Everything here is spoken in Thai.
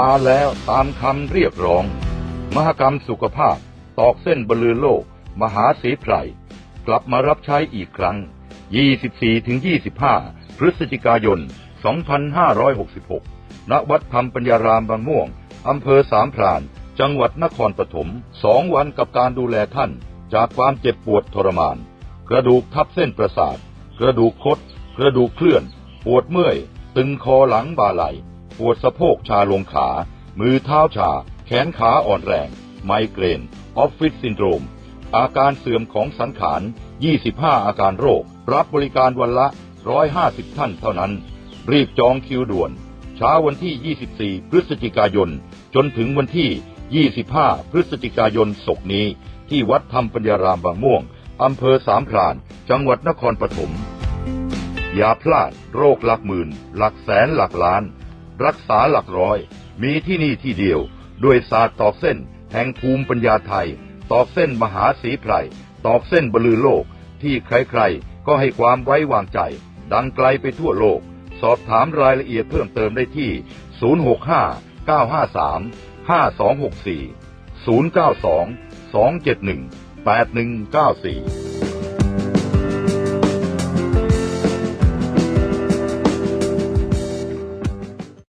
มาแล้วตามคำเรียกร้อง มหกรรมสุขภาพ ตอกเส้นบรรลือโลก มหาสีไพรกลับมารับใช้อีกครั้ง 24-25 พฤศจิกายน 2566 ณ วัดธรรมปัญญารามบางม่วง อำเภอสามพราน จังหวัดนครปฐมสองวันกับการดูแลท่าน จากความเจ็บปวดทรมาน กระดูกทับเส้นประสาท กระดูกคด กระดูกเคลื่อน ปวดเมื่อย ตึงคอหลังบ่าไหล ปวดสะโพกชาลงขา มือเท้าชา แขนขาอ่อนแรง ไมเกรน ออฟฟิศซินโดรม อาการเสื่อมของสังขาร 25 อาการโรค รับบริการวันละ 150 ท่านเท่านั้น รีบจองคิวด่วน เช้าวันที่ 24 พฤศจิกายน จนถึงวันที่ 25 พฤศจิกายนศกนี้ ที่วัดธรรมปัญญารามบางม่วงอำเภอสามพราน จังหวัดนครปฐมอย่าพลาดโรคหลักหมื่น หลักแสนหลักล้าน รักษาหลักร้อย มีที่นี่ที่เดียวด้วยศาสตร์ตอกเส้น แห่งภูมิปัญญาไทย ตอกเส้นมหาสีไพรตอกเส้นบรรลือโลก ที่ใครๆ ก็ให้ความไว้วางใจ ดังไกลไปทั่วโลก สอบถามรายละเอียดเพิ่มเติมได้ที่ 065 953 5264 092 271 8194